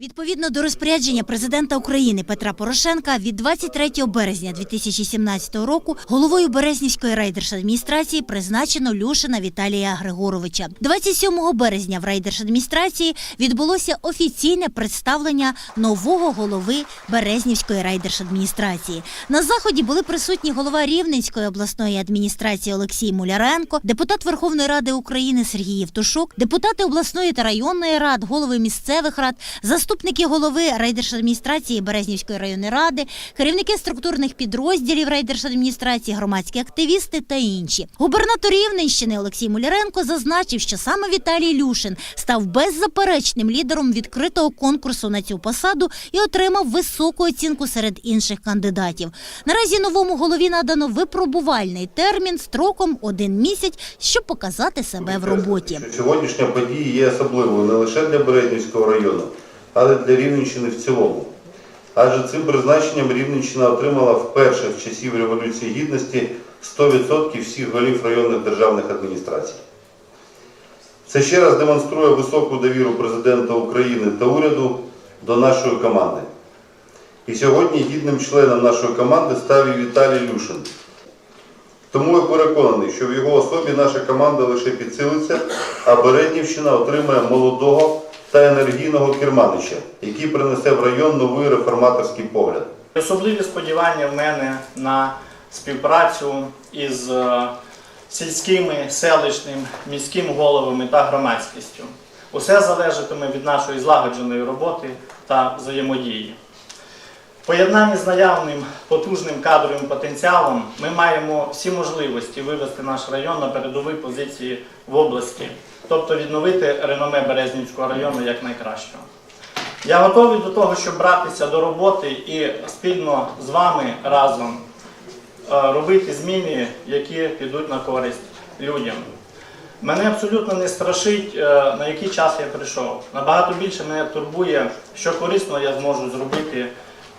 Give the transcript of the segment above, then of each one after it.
Відповідно до розпорядження президента України Петра Порошенка від 23 березня 2017 року головою Березнівської райдержадміністрації призначено Люшина Віталія Григоровича. 27 березня в райдержадміністрації відбулося офіційне представлення нового голови Березнівської райдержадміністрації. На заході були присутні голова Рівненської обласної адміністрації Олексій Муляренко, депутат Верховної Ради України Сергій Євтушок, депутати обласної та районної рад, голови місцевих рад, заступники голови райдержадміністрації Березнівської районної ради, керівники структурних підрозділів райдержадміністрації, громадські активісти та інші. Губернатор Рівненщини Олексій Муляренко зазначив, що саме Віталій Люшин став беззаперечним лідером відкритого конкурсу на цю посаду і отримав високу оцінку серед інших кандидатів. Наразі новому голові надано випробувальний термін строком один місяць, щоб показати себе в роботі. Сьогоднішня подія є особливою не лише для Березнівського району, але для Рівненщини в цілому. Адже цим призначенням Рівненщина отримала вперше в часів Революції Гідності 100% всіх голів районних державних адміністрацій. Це ще раз демонструє високу довіру президента України та уряду до нашої команди. І сьогодні гідним членом нашої команди став і Віталій Люшин. Тому я переконаний, що в його особі наша команда лише підсилиться, а Береднівщина отримає молодого та енергійного керманича, який принесе в район новий реформаторський погляд. Особливі сподівання в мене на співпрацю із е, сільськими, селищним, міським головами та громадськістю. Усе залежатиме від нашої злагодженої роботи та взаємодії. В поєднанні з наявним потужним кадровим потенціалом ми маємо всі можливості вивести наш район на передові позиції в області, тобто відновити реноме Березнівського району як найкращого. Я готовий до того, щоб братися до роботи і спільно з вами разом е, робити зміни, які підуть на користь людям. Мене абсолютно не страшить, е, на який час я прийшов. Набагато більше мене турбує, що корисно я зможу зробити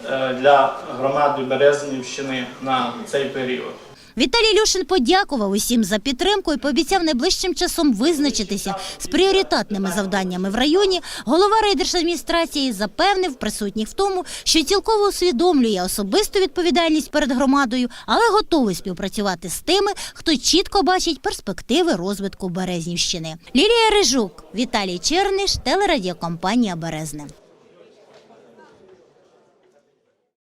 е, для громади Березнівщини на цей період. Віталій Люшин подякував усім за підтримку і пообіцяв найближчим часом визначитися з пріоритетними завданнями в районі. Голова райдержадміністрації запевнив присутніх в тому, що цілково усвідомлює особисту відповідальність перед громадою, але готовий співпрацювати з тими, хто чітко бачить перспективи розвитку Березнівщини. Лілія Рижук, Віталій Черниш, телерадіокомпанія Березне.